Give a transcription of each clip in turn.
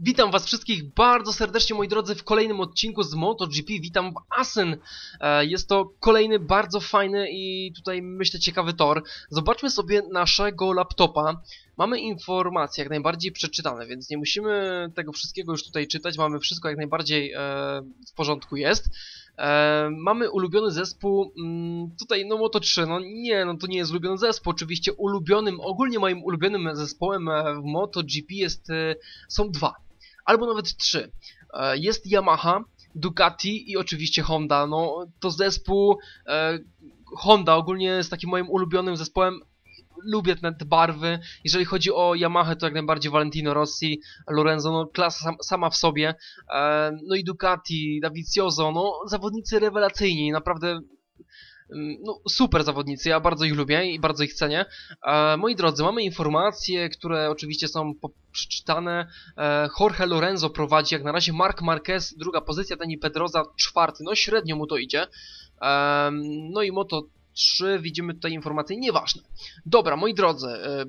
Witam was wszystkich bardzo serdecznie moi drodzy w kolejnym odcinku z MotoGP. Witam w Asen. E, Jest to kolejny bardzo fajny i tutaj myślę ciekawy tor. Zobaczmy sobie naszego laptopa. Mamy informacje jak najbardziej przeczytane, więc nie musimy tego wszystkiego już tutaj czytać. Mamy wszystko jak najbardziej e, w porządku jest. E, mamy ulubiony zespół, mm, tutaj no Moto3, no nie, no to nie jest ulubiony zespół, oczywiście ulubionym, ogólnie moim ulubionym zespołem w MotoGP jest, są dwa, albo nawet trzy. E, jest Yamaha, Ducati i oczywiście Honda, no to zespół e, Honda ogólnie jest takim moim ulubionym zespołem, lubię te barwy. Jeżeli chodzi o Yamaha, to jak najbardziej Valentino Rossi, Lorenzo, no klasa sam, sama w sobie. E, no i Ducati, Davizioso, no zawodnicy rewelacyjni, naprawdę no, super zawodnicy, ja bardzo ich lubię i bardzo ich cenię. E, moi drodzy, mamy informacje, które oczywiście są przeczytane. E, Jorge Lorenzo prowadzi jak na razie Mark Marquez, druga pozycja, Dani Pedroza, czwarty, no średnio mu to idzie. E, no i Moto 3 widzimy tutaj informacje nieważne. Dobra, moi drodzy, e,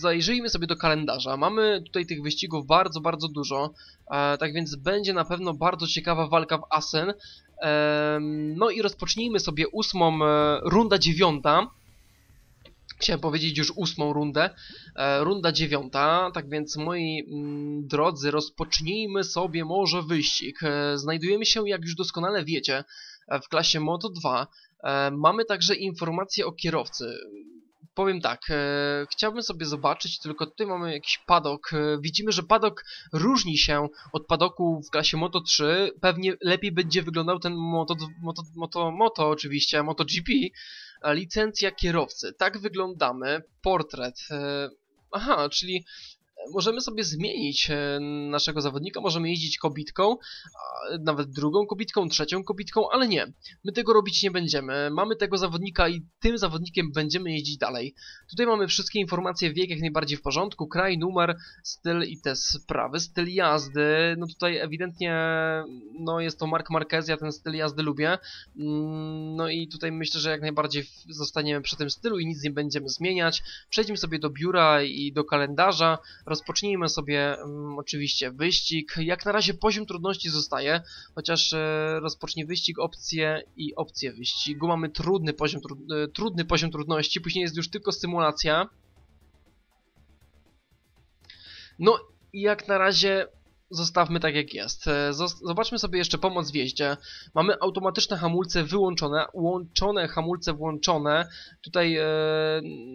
zajrzyjmy sobie do kalendarza. Mamy tutaj tych wyścigów bardzo, bardzo dużo, e, tak więc będzie na pewno bardzo ciekawa walka w Asen. No i rozpocznijmy sobie ósmą, e, runda dziewiąta. Chciałem powiedzieć już ósmą rundę. E, Runda dziewiąta, tak więc moi mm, drodzy, rozpocznijmy sobie może wyścig. E, Znajdujemy się, jak już doskonale wiecie, w klasie Moto 2. E, Mamy także informacje o kierowcy. Powiem tak, e, chciałbym sobie zobaczyć, tylko tutaj mamy jakiś padok. E, widzimy, że padok różni się od padoku w klasie Moto 3. Pewnie lepiej będzie wyglądał ten Moto, moto, moto, moto oczywiście, MotoGP. Licencja kierowcy. Tak wyglądamy. Portret. E, Aha, czyli możemy sobie zmienić e, naszego zawodnika, możemy jeździć kobitką, nawet drugą kobitką, trzecią kobitką, ale nie. My tego robić nie będziemy. Mamy tego zawodnika i tym zawodnikiem będziemy jeździć dalej. Tutaj mamy wszystkie informacje, wiek jak najbardziej w porządku, kraj, numer, styl i te sprawy. Styl jazdy, no tutaj ewidentnie no jest to Mark Marquez, ja ten styl jazdy lubię. Mm, No i tutaj myślę, że jak najbardziej zostaniemy przy tym stylu i nic nie będziemy zmieniać. Przejdźmy sobie do biura i do kalendarza. Rozpocznijmy sobie mm, oczywiście wyścig. Jak na razie poziom trudności zostaje, chociaż e, rozpocznie wyścig, opcje i opcje wyścigu. Mamy trudny poziom, tru, e, trudny poziom trudności, później jest już tylko symulacja. No i jak na razie zostawmy tak jak jest. E, Zobaczmy sobie jeszcze pomoc w jeździe. Mamy automatyczne hamulce wyłączone, łączone hamulce włączone. Tutaj e,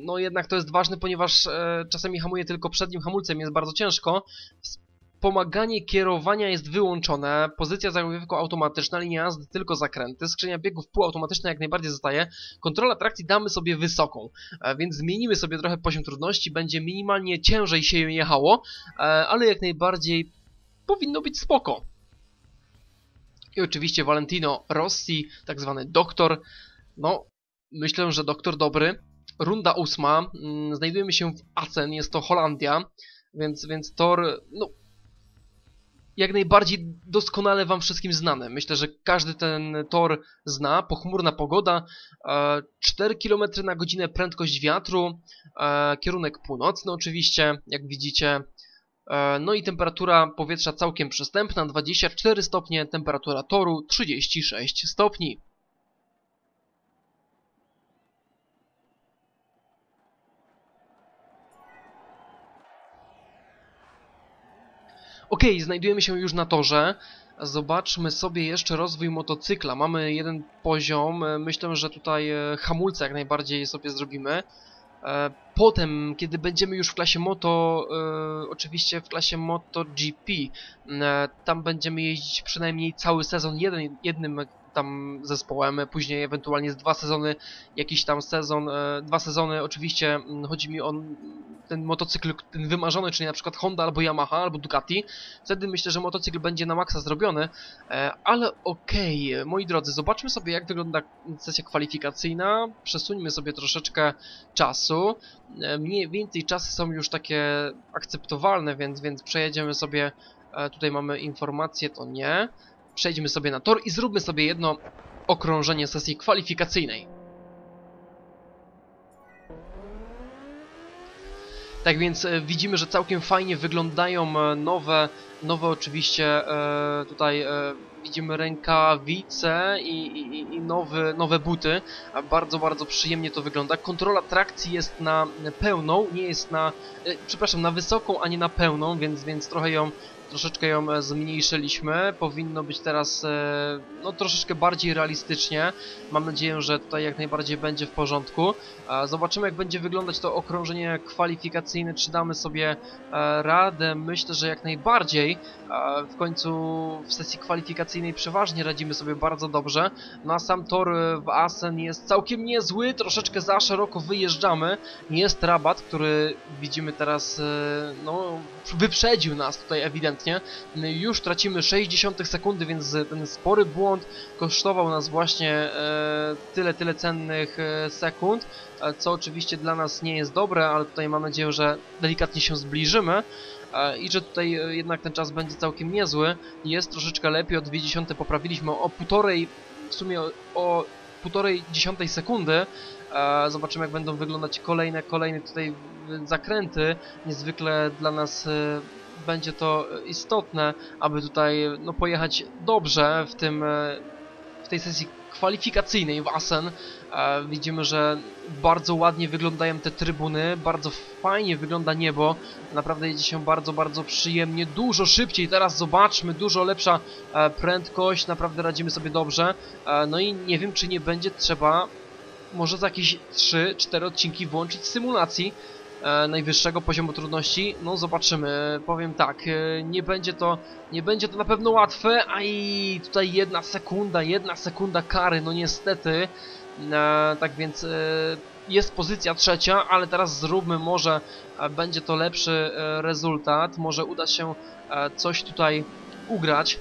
no jednak to jest ważne, ponieważ e, czasami hamuje tylko przednim hamulcem, jest bardzo ciężko. Wspomaganie kierowania jest wyłączone, pozycja zagłówku automatyczna, linia jazdy tylko zakręty, skrzynia biegów półautomatyczna jak najbardziej zostaje, kontrola trakcji damy sobie wysoką, więc zmienimy sobie trochę poziom trudności, będzie minimalnie ciężej się jechało, ale jak najbardziej powinno być spoko. I oczywiście Valentino Rossi, tak zwany doktor. No, myślę, że doktor dobry. Runda ósma. mm, Znajdujemy się w Assen, jest to Holandia, więc, więc tor, no, jak najbardziej doskonale wam wszystkim znany. Myślę, że każdy ten tor zna. Pochmurna pogoda, e, 4 km na godzinę prędkość wiatru, e, kierunek północny oczywiście, jak widzicie. E, No i temperatura powietrza całkiem przystępna, 24 stopnie, temperatura toru 36 stopni. Ok, znajdujemy się już na torze. Zobaczmy sobie jeszcze rozwój motocykla. Mamy jeden poziom. Myślę, że tutaj e, hamulce jak najbardziej sobie zrobimy. E, Potem, kiedy będziemy już w klasie Moto, e, oczywiście w klasie MotoGP, e, tam będziemy jeździć przynajmniej cały sezon jednym tam zespołem, później ewentualnie z dwa sezony, jakiś tam sezon, e, dwa sezony, oczywiście mm, chodzi mi o ten motocykl, ten wymarzony, czyli na przykład Honda albo Yamaha albo Ducati, wtedy myślę, że motocykl będzie na maksa zrobiony, e, ale okej, moi drodzy, zobaczmy sobie jak wygląda sesja kwalifikacyjna, przesuńmy sobie troszeczkę czasu, E, mniej więcej czasy są już takie akceptowalne, więc, więc przejedziemy sobie, tutaj mamy informację, to nie, przejdźmy sobie na tor i zróbmy sobie jedno okrążenie sesji kwalifikacyjnej. Tak więc e, widzimy, że całkiem fajnie wyglądają e, nowe, nowe oczywiście e, tutaj widzimy rękawice i, i, i nowy, nowe buty. Bardzo, bardzo przyjemnie to wygląda. Kontrola trakcji jest na pełną, nie jest na, przepraszam, na wysoką, a nie na pełną, więc, więc trochę ją troszeczkę ją e, zmniejszyliśmy. Powinno być teraz e, no troszeczkę bardziej realistycznie. Mam nadzieję, że tutaj jak najbardziej będzie w porządku. E, Zobaczymy jak będzie wyglądać to okrążenie kwalifikacyjne, czy damy sobie radę. Myślę, że jak najbardziej. W końcu w sesji kwalifikacyjnej przeważnie radzimy sobie bardzo dobrze. No a sam tor w Asen jest całkiem niezły, troszeczkę za szeroko wyjeżdżamy. Jest rabat, który widzimy teraz, no wyprzedził nas tutaj ewidentnie. Już tracimy 60 sekundy, więc ten spory błąd kosztował nas właśnie e, tyle, tyle cennych e, sekund, e, co oczywiście dla nas nie jest dobre, ale tutaj mam nadzieję, że delikatnie się zbliżymy i że tutaj jednak ten czas będzie całkiem niezły. Jest troszeczkę lepiej, o 0,2 poprawiliśmy o półtorej, w sumie o, półtorej dziesiątej sekundy. Zobaczymy jak będą wyglądać kolejne, kolejne tutaj zakręty. Niezwykle dla nas będzie to istotne, aby tutaj no, pojechać dobrze w tym e, w tej sesji kwalifikacyjnej w Asen. E, widzimy, że bardzo ładnie wyglądają te trybuny, bardzo fajnie wygląda niebo. Naprawdę jedzie się bardzo, bardzo przyjemnie, dużo szybciej. Teraz zobaczmy, dużo lepsza e, prędkość, naprawdę radzimy sobie dobrze. No i nie wiem, czy nie będzie trzeba może za jakieś 3-4 odcinki włączyć symulacji najwyższego poziomu trudności. No zobaczymy. Powiem tak, e, nie będzie to nie będzie to na pewno łatwe, a i tutaj jedna sekunda, jedna sekunda kary, no niestety. E, tak więc e, jest pozycja trzecia, ale teraz zróbmy może e, będzie to lepszy e, rezultat, może uda się e, coś tutaj ugrać.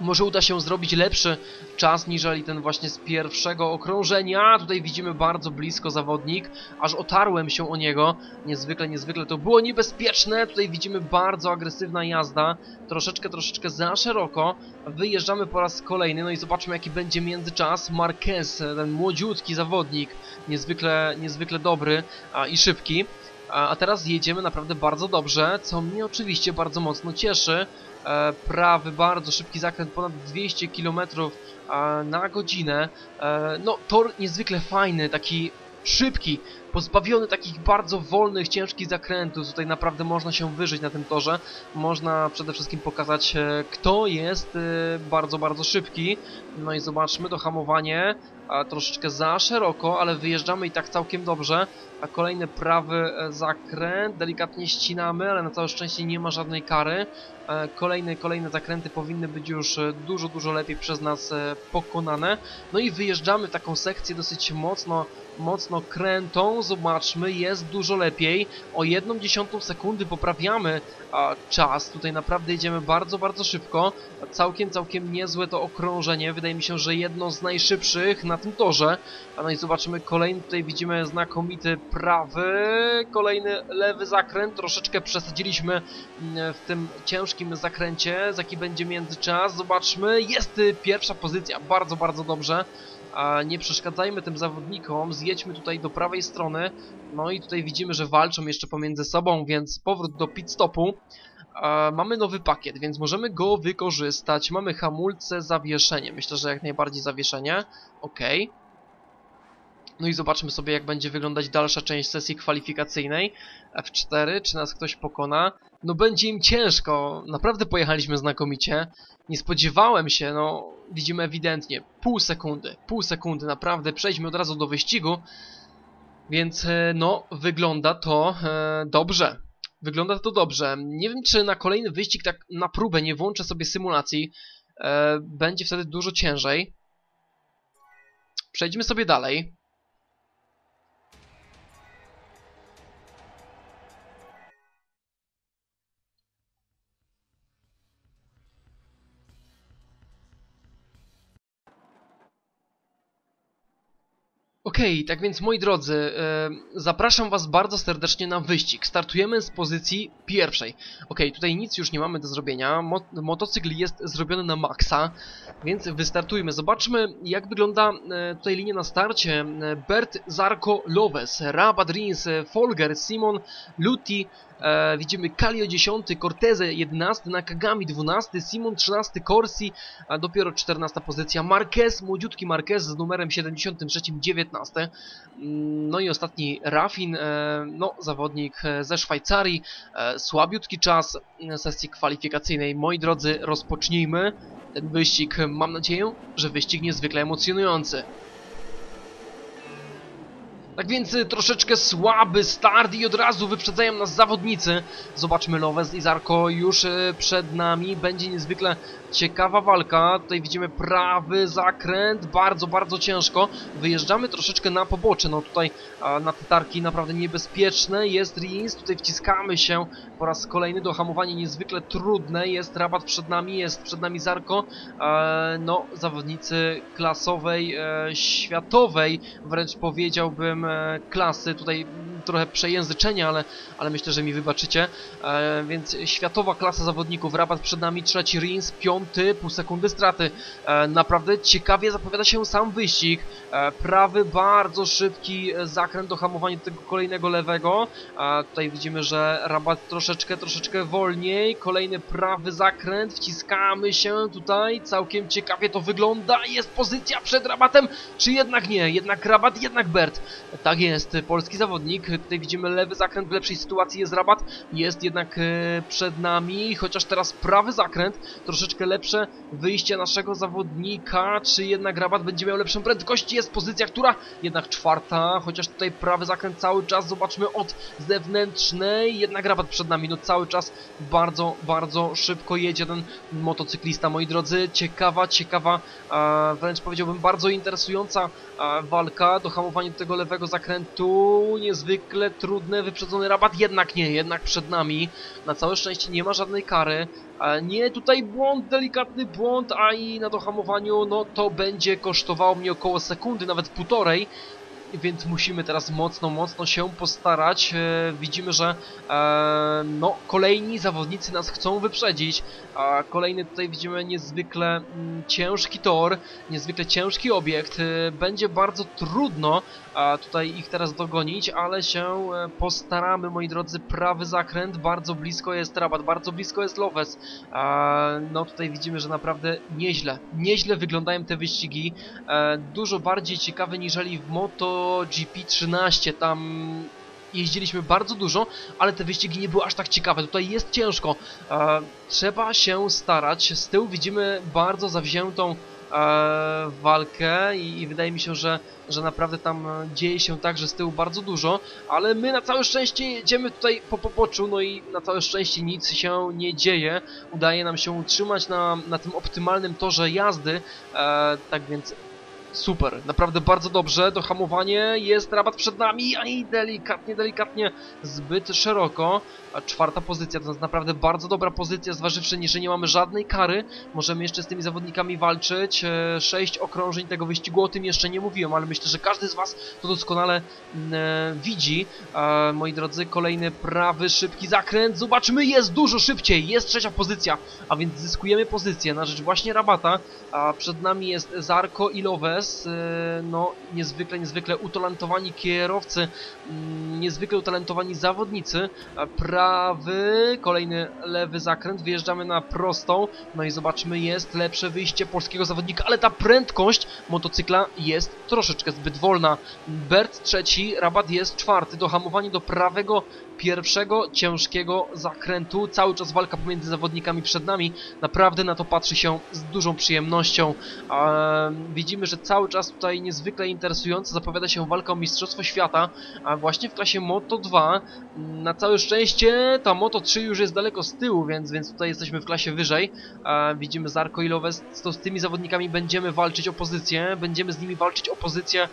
Może uda się zrobić lepszy czas niżeli ten właśnie z pierwszego okrążenia. Tutaj widzimy bardzo blisko zawodnik, aż otarłem się o niego. Niezwykle, niezwykle to było niebezpieczne. Tutaj widzimy bardzo agresywna jazda. Troszeczkę, troszeczkę za szeroko. Wyjeżdżamy po raz kolejny, no i zobaczmy jaki będzie międzyczas. Marquez, ten młodziutki zawodnik, niezwykle, niezwykle dobry a, i szybki. A, teraz jedziemy naprawdę bardzo dobrze, co mnie oczywiście bardzo mocno cieszy e, prawy, bardzo szybki zakręt, ponad 200 km na godzinę. E, no, tor niezwykle fajny, taki szybki, pozbawiony takich bardzo wolnych, ciężkich zakrętów. Tutaj naprawdę można się wyżyć na tym torze. Można przede wszystkim pokazać, e, kto jest e, bardzo, bardzo szybki. No i zobaczmy, to hamowanie troszeczkę za szeroko, ale wyjeżdżamy i tak całkiem dobrze. A kolejny prawy e, zakręt, delikatnie ścinamy, ale na całe szczęście nie ma żadnej kary. Kolejne, kolejne zakręty powinny być już dużo, dużo lepiej przez nas pokonane. No i wyjeżdżamy w taką sekcję dosyć mocno, mocno krętą. Zobaczmy, jest dużo lepiej. O jedną dziesiątą sekundy poprawiamy a, czas. Tutaj naprawdę jedziemy bardzo, bardzo szybko. Całkiem, całkiem niezłe to okrążenie. Wydaje mi się, że jedno z najszybszych na tym torze. No i zobaczymy kolejny, tutaj widzimy znakomity prawy, kolejny lewy zakręt. Troszeczkę przesadziliśmy mm, w tym ciężkim zakręcie. Jaki będzie międzyczas? Zobaczmy. Jest pierwsza pozycja. Bardzo, bardzo dobrze. A nie przeszkadzajmy tym zawodnikom, zjedźmy tutaj do prawej strony. No i tutaj widzimy, że walczą jeszcze pomiędzy sobą, więc powrót do pit stopu. E, mamy nowy pakiet, więc możemy go wykorzystać. Mamy hamulce, zawieszenie. Myślę, że jak najbardziej zawieszenie. Ok. No i zobaczmy sobie, jak będzie wyglądać dalsza część sesji kwalifikacyjnej. F4, czy nas ktoś pokona? No będzie im ciężko. Naprawdę pojechaliśmy znakomicie. Nie spodziewałem się, no widzimy ewidentnie. Pół sekundy, pół sekundy, naprawdę. Przejdźmy od razu do wyścigu. Więc e, no, wygląda to e, dobrze. Wygląda to dobrze. Nie wiem, czy na kolejny wyścig, tak na próbę, nie włączę sobie symulacji. E, będzie wtedy dużo ciężej. Przejdźmy sobie dalej. Okej, tak więc moi drodzy, e, zapraszam was bardzo serdecznie na wyścig. Startujemy z pozycji pierwszej. Okej, tutaj nic już nie mamy do zrobienia. Mo motocykl jest zrobiony na maksa, więc wystartujmy. Zobaczmy jak wygląda e, tutaj linia na starcie. E, Bert, Zarko, Loves, Rabat, Rins, e, Folger, Simon, Luti, E, widzimy Kalio 10, Corteze 11, Nakagami 12, Simon 13, Corsi, a dopiero 14 pozycja Marquez, młodziutki Marquez z numerem 73, 19. Mm, no i ostatni Rafin, e, no zawodnik e, ze Szwajcarii, e, słabiutki czas sesji kwalifikacyjnej. Moi drodzy, rozpocznijmy ten wyścig. Mam nadzieję, że wyścig niezwykle emocjonujący. Tak więc y, troszeczkę słaby start i od razu wyprzedzają nas zawodnicy. Zobaczmy Lowes i Zarko już y, przed nami. Będzie niezwykle ciekawa walka. Tutaj widzimy prawy zakręt, bardzo, bardzo ciężko. Wyjeżdżamy troszeczkę na pobocze. No tutaj na te tarki naprawdę niebezpieczne. Jest Rins, tutaj wciskamy się po raz kolejny. Dohamowanie niezwykle trudne. Jest rabat przed nami, jest przed nami Zarko. E, no, zawodnicy klasowej, e, światowej, wręcz powiedziałbym klasy, tutaj trochę przejęzyczenia, ale, ale myślę, że mi wybaczycie. E, więc światowa klasa zawodników, rabat przed nami, trzeci Rins, piąty, pół sekundy straty. E, naprawdę ciekawie zapowiada się sam wyścig. E, prawy, bardzo szybki zakręt do hamowania tego kolejnego lewego. E, tutaj widzimy, że rabat troszeczkę, troszeczkę wolniej. Kolejny prawy zakręt, wciskamy się tutaj. Całkiem ciekawie to wygląda. Jest pozycja przed rabatem, czy jednak nie? Jednak rabat, jednak Bert. Tak jest, polski zawodnik. Tutaj widzimy lewy zakręt w lepszej sytuacji jest rabat. Jest jednak e, przed nami, chociaż teraz prawy zakręt. Troszeczkę lepsze wyjście naszego zawodnika. Czy jednak rabat będzie miał lepszą prędkość? Jest pozycja, która jednak czwarta, chociaż tutaj prawy zakręt cały czas. Zobaczmy od zewnętrznej. Jednak rabat przed nami, no cały czas bardzo, bardzo szybko jedzie ten motocyklista, moi drodzy. Ciekawa, ciekawa, wręcz powiedziałbym bardzo interesująca walka. Do tego lewego zakrętu, niezwykle trudne, wyprzedzony rabat, jednak nie, jednak przed nami. Na całe szczęście nie ma żadnej kary. Nie, tutaj błąd, delikatny błąd, a i na dohamowaniu, no to będzie kosztowało mnie około sekundy, nawet półtorej więc musimy teraz mocno, mocno się postarać. E, widzimy, że e, no, kolejni zawodnicy nas chcą wyprzedzić, a kolejny tutaj widzimy niezwykle mm, ciężki tor, niezwykle ciężki obiekt. E, będzie bardzo trudno tutaj ich teraz dogonić, ale się postaramy, moi drodzy. Prawy zakręt, bardzo blisko jest Rabat, bardzo blisko jest Loves. no tutaj widzimy, że naprawdę nieźle, nieźle wyglądają te wyścigi. Dużo bardziej ciekawe niżeli w MotoGP 13, tam jeździliśmy bardzo dużo, ale te wyścigi nie były aż tak ciekawe. Tutaj jest ciężko. E, trzeba się starać. Z tyłu widzimy bardzo zawziętą e, walkę i, i, wydaje mi się, że, że naprawdę tam dzieje się także z tyłu bardzo dużo, ale my na całe szczęście jedziemy tutaj po poboczu, no i na całe szczęście nic się nie dzieje. Udaje nam się utrzymać na, na tym optymalnym torze jazdy, e, tak więc Super, naprawdę bardzo dobrze, dohamowanie, jest rabat przed nami, i delikatnie, delikatnie, zbyt szeroko. A czwarta pozycja, to jest naprawdę bardzo dobra pozycja, zważywszy, że nie mamy żadnej kary. Możemy jeszcze z tymi zawodnikami walczyć. E, sześć okrążeń tego wyścigu, o tym jeszcze nie mówiłem, ale myślę, że każdy z Was to doskonale mm, e, widzi. E, moi drodzy, kolejny prawy, szybki zakręt. Zobaczmy, jest dużo szybciej, jest trzecia pozycja, a więc zyskujemy pozycję na rzecz właśnie rabata. A przed nami jest Zarko i Loves, e, no niezwykle, niezwykle utalentowani kierowcy, mm, niezwykle utalentowani zawodnicy. Prawy, kolejny lewy zakręt, wyjeżdżamy na prostą, no i zobaczmy, jest lepsze wyjście polskiego zawodnika, ale ta prędkość motocykla jest troszeczkę zbyt wolna. Bert trzeci, Rabat jest czwarty, dohamowanie do prawego pierwszego ciężkiego zakrętu. Cały czas walka pomiędzy zawodnikami przed nami. Naprawdę na to patrzy się z dużą przyjemnością. Eee, widzimy, że cały czas tutaj niezwykle interesująco zapowiada się walka o Mistrzostwo Świata, a właśnie w klasie Moto 2. Na całe szczęście ta Moto 3 już jest daleko z tyłu, więc, więc tutaj jesteśmy w klasie wyżej. Eee, widzimy Zarko i Loves, to z tymi zawodnikami będziemy walczyć o pozycję, będziemy z nimi walczyć o pozycję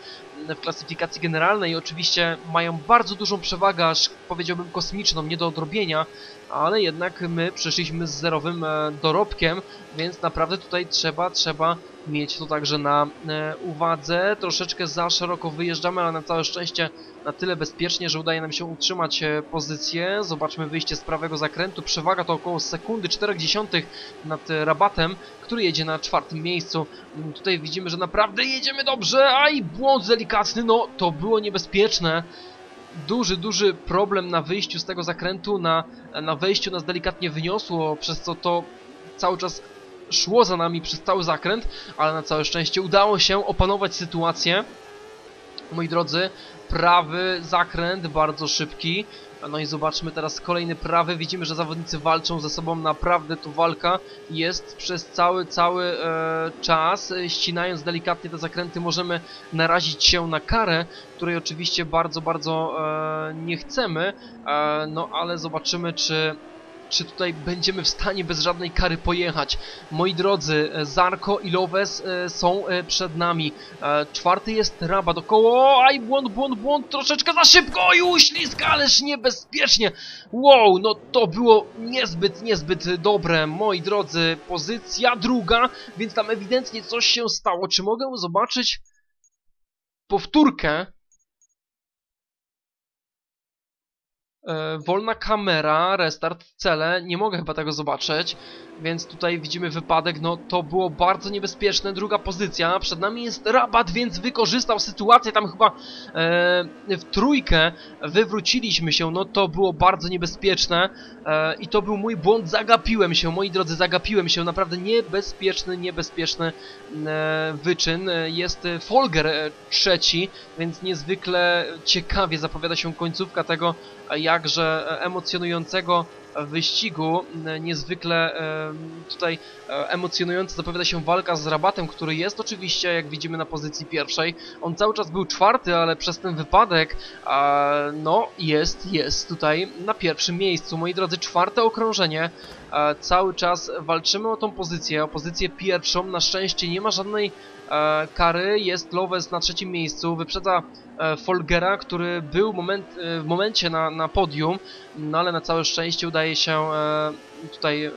w klasyfikacji generalnej. Oczywiście mają bardzo dużą przewagę, aż powiedział powiedziałbym kosmiczną, nie do odrobienia, ale jednak my przyszliśmy z zerowym e, dorobkiem, więc naprawdę tutaj trzeba, trzeba mieć to także na e, uwadze. Troszeczkę za szeroko wyjeżdżamy, ale na całe szczęście na tyle bezpiecznie, że udaje nam się utrzymać e, pozycję. Zobaczmy wyjście z prawego zakrętu. Przewaga to około sekundy 40 nad rabatem, który jedzie na czwartym miejscu. Mm, Tutaj widzimy, że naprawdę jedziemy dobrze, a i błąd delikatny, no to było niebezpieczne duży, duży problem na wyjściu z tego zakrętu, na, na wejściu nas delikatnie wyniosło, przez co to cały czas szło za nami przez cały zakręt, ale na całe szczęście udało się opanować sytuację. Moi drodzy, prawy zakręt, bardzo szybki. No i zobaczmy teraz kolejny prawy. Widzimy, że zawodnicy walczą ze sobą. Naprawdę tu walka jest przez cały, cały e, czas. Ścinając delikatnie te zakręty możemy narazić się na karę, której oczywiście bardzo, bardzo e, nie chcemy. E, no ale zobaczymy, czy czy tutaj będziemy w stanie bez żadnej kary pojechać. Moi drodzy, e, Zarko i Loves e, są e, przed nami. Czwarty jest Rabat około... Aj, błąd, błąd, błąd, troszeczkę za szybko i uślizg, ależ niebezpiecznie. Wow, no to było niezbyt, niezbyt dobre, moi drodzy. Pozycja druga, więc tam ewidentnie coś się stało. Czy mogę zobaczyć powtórkę? Wolna kamera, restart, cele, nie mogę chyba tego zobaczyć, więc tutaj widzimy wypadek, no to było bardzo niebezpieczne, druga pozycja, przed nami jest Rabat, więc wykorzystał sytuację, tam chyba e, w trójkę wywróciliśmy się, no to było bardzo niebezpieczne. E, i to był mój błąd, zagapiłem się, moi drodzy, zagapiłem się, naprawdę niebezpieczny, niebezpieczny e, wyczyn, jest Folger e, trzeci, więc niezwykle ciekawie zapowiada się końcówka tego, jakże emocjonującego wyścigu. Niezwykle e, tutaj e, emocjonująca zapowiada się walka z Rabatem, który jest oczywiście, jak widzimy, na pozycji pierwszej. On cały czas był czwarty, ale przez ten wypadek, e, no, jest, jest tutaj na pierwszym miejscu. Moi drodzy, czwarte okrążenie. Cały czas walczymy o tą pozycję, o pozycję pierwszą. Na szczęście nie ma żadnej kary. Jest Loves na trzecim miejscu, wyprzedza Folgera, który był moment, w momencie na, na podium, no ale na całe szczęście udaje się e, tutaj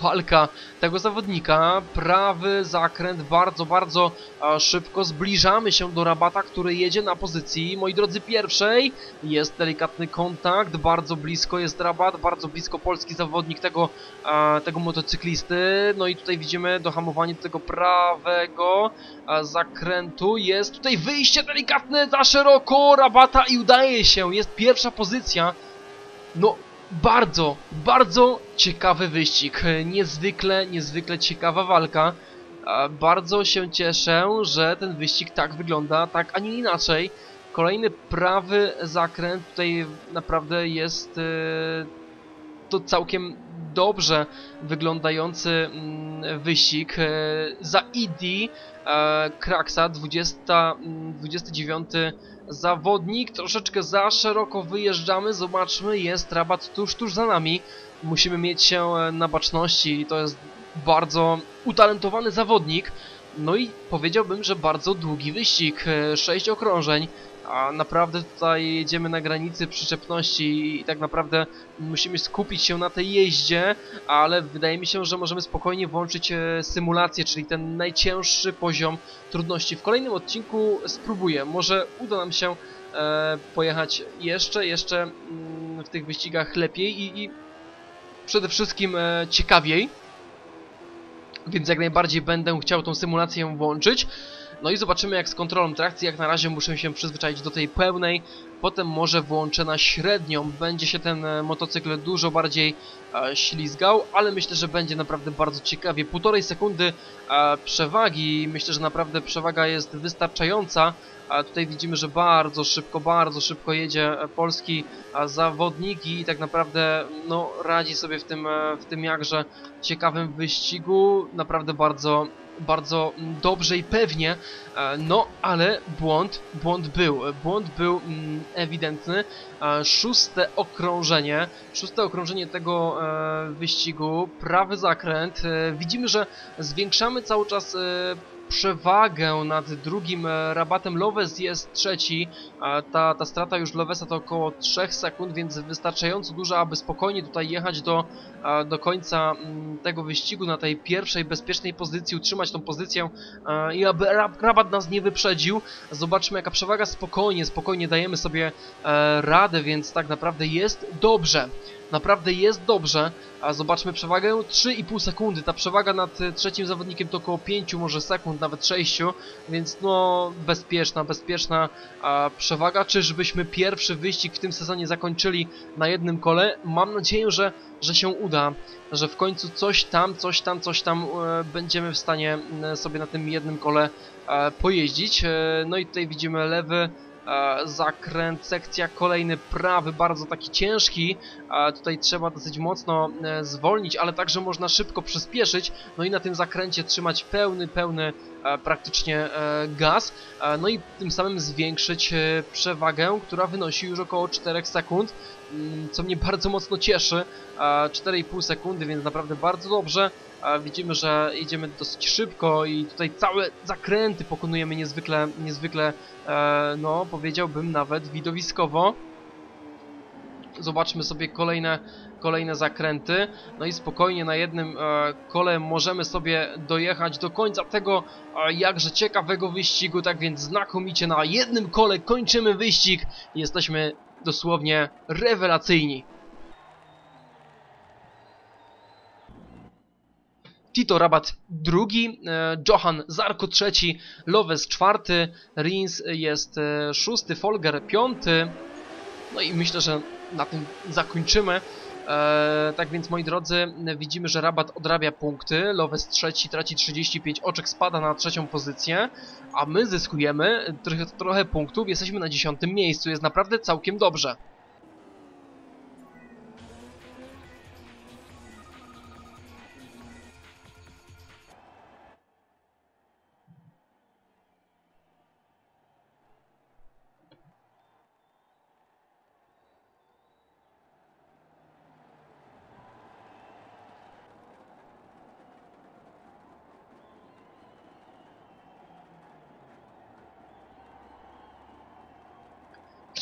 walka tego zawodnika. Prawy zakręt bardzo, bardzo e, szybko. Zbliżamy się do Rabata, który jedzie na pozycji, moi drodzy, pierwszej. Jest delikatny kontakt, bardzo blisko jest Rabat, bardzo blisko polski zawodnik tego, e, tego motocyklisty. No i tutaj widzimy dohamowanie do tego prawego zakrętu. Jest tutaj wyjście delikatne za szeroko Rabata i udaje się, jest pierwsza pozycja. No, bardzo, bardzo ciekawy wyścig. Niezwykle, niezwykle ciekawa walka. Bardzo się cieszę, że ten wyścig tak wygląda, tak, a nie inaczej. Kolejny prawy zakręt tutaj naprawdę jest e, to całkiem dobrze wyglądający mm, wyścig. E, za ID e, Kraksa 20, 29 zawodnik, troszeczkę za szeroko wyjeżdżamy, zobaczmy, jest rabat tuż, tuż za nami. Musimy mieć się e, na baczności, to jest bardzo utalentowany zawodnik. No i powiedziałbym, że bardzo długi wyścig, 6 e, okrążeń, a naprawdę tutaj jedziemy na granicy przyczepności i tak naprawdę musimy skupić się na tej jeździe, ale wydaje mi się, że możemy spokojnie włączyć e, symulację, czyli ten najcięższy poziom trudności. W kolejnym odcinku spróbuję, może uda nam się e, pojechać jeszcze, jeszcze mm, w tych wyścigach lepiej i, i przede wszystkim e, ciekawiej. Więc jak najbardziej będę chciał tą symulację włączyć. No i zobaczymy jak z kontrolą trakcji, jak na razie muszę się przyzwyczaić do tej pełnej, potem może włączę na średnią, będzie się ten e, motocykl dużo bardziej e, ślizgał, ale myślę, że będzie naprawdę bardzo ciekawie. Półtorej sekundy e, przewagi, myślę, że naprawdę przewaga jest wystarczająca, a tutaj widzimy, że bardzo szybko, bardzo szybko jedzie e, polski zawodnik i tak naprawdę no, radzi sobie w tym, e, w tym jakże ciekawym wyścigu. Naprawdę bardzo bardzo dobrze i pewnie, e, no ale błąd, błąd był, błąd był mm, ewidentny. E, szóste okrążenie, szóste okrążenie tego e, wyścigu, prawy zakręt. Widzimy, że zwiększamy cały czas przewagę nad drugim e, rabatem. Loves jest trzeci, ta, ta strata już Lovesa to około 3 sekund, więc wystarczająco duża, aby spokojnie tutaj jechać do, e, do końca mm, tego wyścigu na tej pierwszej bezpiecznej pozycji, utrzymać tą pozycję e, i aby rabat nas nie wyprzedził. Zobaczmy jaka przewaga, spokojnie, spokojnie dajemy sobie radę, więc tak naprawdę jest dobrze. Naprawdę jest dobrze. A zobaczmy przewagę 3,5 sekundy. Ta przewaga nad e, trzecim zawodnikiem to około 5 może sekund, nawet 6, więc no bezpieczna, bezpieczna przewaga. Czyżbyśmy pierwszy wyścig w tym sezonie zakończyli na jednym kole? Mam nadzieję, że, że się uda, że w końcu coś tam, coś tam, coś tam e, będziemy w stanie sobie na tym jednym kole e, pojeździć. No i tutaj widzimy lewy E, zakręt, sekcja kolejny prawy, bardzo taki ciężki, e, tutaj trzeba dosyć mocno e, zwolnić, ale także można szybko przyspieszyć, no i na tym zakręcie trzymać pełny, pełny praktycznie gaz, no i tym samym zwiększyć przewagę, która wynosi już około 4 sekund, mm, co mnie bardzo mocno cieszy, 4,5 sekundy, więc naprawdę bardzo dobrze, widzimy, że jedziemy dosyć szybko i tutaj całe zakręty pokonujemy niezwykle, niezwykle, e, no powiedziałbym nawet widowiskowo. Zobaczmy sobie kolejne, kolejne zakręty. No i spokojnie na jednym e, kole możemy sobie dojechać do końca tego e, jakże ciekawego wyścigu. Tak więc znakomicie na jednym kole kończymy wyścig. Jesteśmy dosłownie rewelacyjni. Tito Rabat drugi, e, Johan Zarko trzeci, Loves czwarty, Rins jest e, szósty, Folger piąty. No i myślę, że na tym zakończymy. E, tak więc moi drodzy, widzimy, że Rabat odrabia punkty, Loves trzeci traci 35, Oczek spada na trzecią pozycję, a my zyskujemy trochę, trochę punktów, jesteśmy na dziesiątym miejscu, jest naprawdę całkiem dobrze.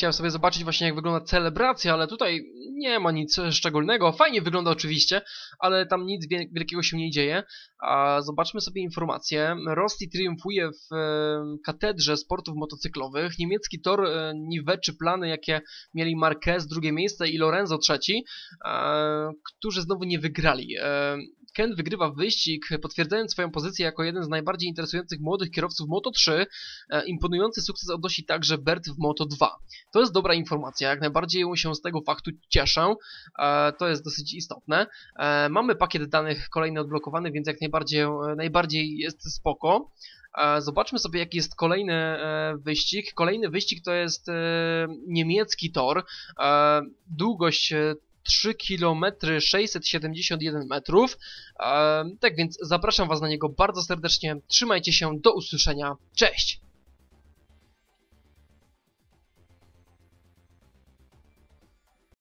Chciałem sobie zobaczyć właśnie jak wygląda celebracja, ale tutaj nie ma nic szczególnego. Fajnie wygląda oczywiście, ale tam nic wielkiego się nie dzieje. A zobaczmy sobie informacje. Rossi triumfuje w e, katedrze sportów motocyklowych. Niemiecki tor e, niweczy plany, jakie mieli Marquez drugie miejsce i Lorenzo trzeci, e, którzy znowu nie wygrali. Ken wygrywa wyścig, potwierdzając swoją pozycję jako jeden z najbardziej interesujących młodych kierowców Moto3. E, imponujący sukces odnosi także Bert w Moto2. To jest dobra informacja, jak najbardziej się z tego faktu cieszę. E, to jest dosyć istotne. E, mamy pakiet danych kolejny odblokowany, więc jak najbardziej, najbardziej jest spoko. Zobaczmy sobie, jaki jest kolejny wyścig. Kolejny wyścig to jest niemiecki tor. Długość 3 km 671 metrów. tak więc zapraszam Was na niego bardzo serdecznie. Trzymajcie się, do usłyszenia. Cześć!